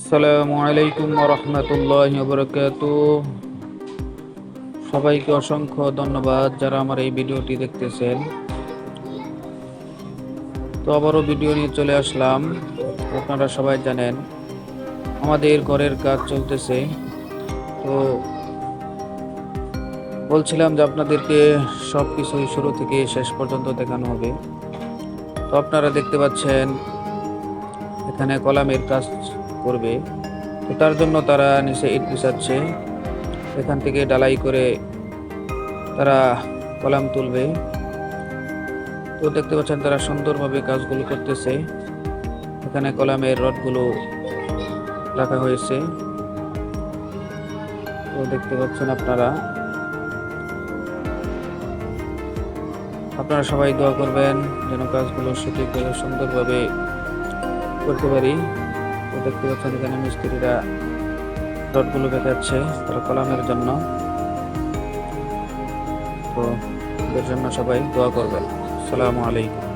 আসসালামু আলাইকুম রহমতুল্লাহ বরকাত সবাইকে অসংখ্য ধন্যবাদ যারা আমার এই ভিডিওটি দেখতেছেন। তো আবারও ভিডিও নিয়ে চলে আসলাম। আপনারা সবাই জানেন, আমাদের ঘরের কাজ চলতেছে। তো বলছিলাম যে আপনাদেরকে সব কিছুই শুরু থেকে শেষ পর্যন্ত দেখানো হবে। তো আপনারা দেখতে পাচ্ছেন, এখানে কলামের কাজ করবে। তো তার জন্য তারা নিচে ইট বিছাচ্ছে। এখান থেকে ডালাই করে তারা কলাম তুলবে। তো দেখতে পাচ্ছেন তারা সুন্দরভাবে কাজগুলো করতেছে। এখানে কলামের রডগুলো রাখা হয়েছে। তো দেখতে পাচ্ছেন আপনারা। আপনারা সবাই দোয়া করবেন যেন কাজগুলো সঠিকভাবে, সুন্দরভাবে করতে পারি। দেখতে পাচ্ছেন এখানে মিস্ত্রিরা দটগুলো বেঁকাচ্ছে তারা কলামের জন্য। তো এদের জন্য সবাই দোয়া করবেন। আসসালামু আলাইকুম।